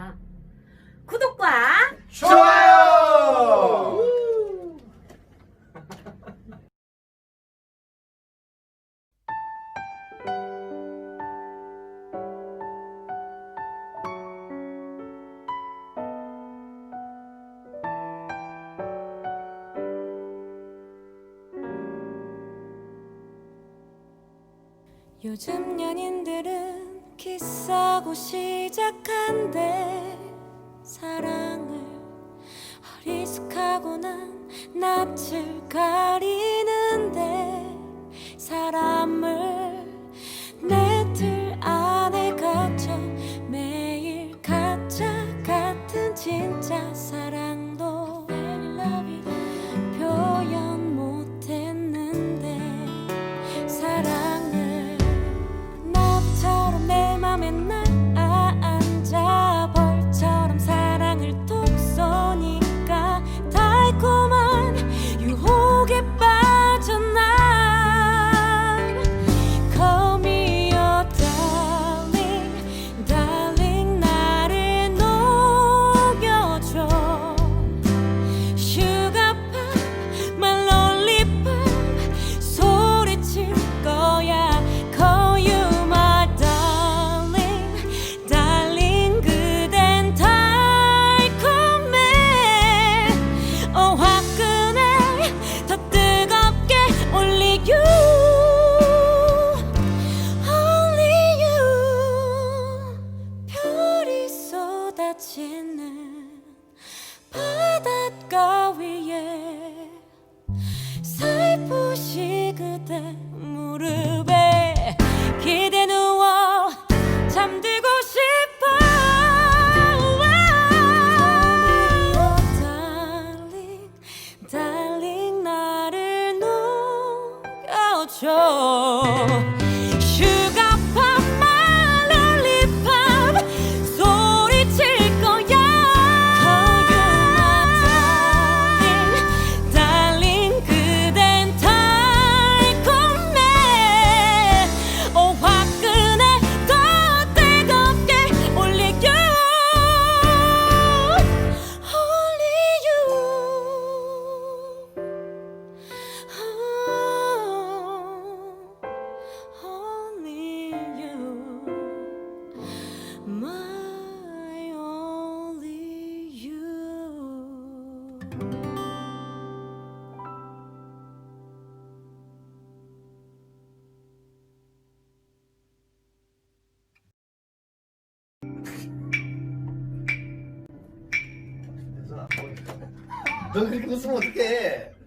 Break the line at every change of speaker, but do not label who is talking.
아. 구독과
좋아요!
요즘 연인들은 키스하고 시작한대 사랑을. 어리숙하고 난 낯을 가리는데 사람을 내 틀 안에 갇혀 매일 가짜 같은 진짜 지는 바닷가 위에 살포시 그대 무릎에 기대 누워 잠들고 싶어. Darling, darling 나를 녹여줘
너 그렇게 웃으면 어떡해?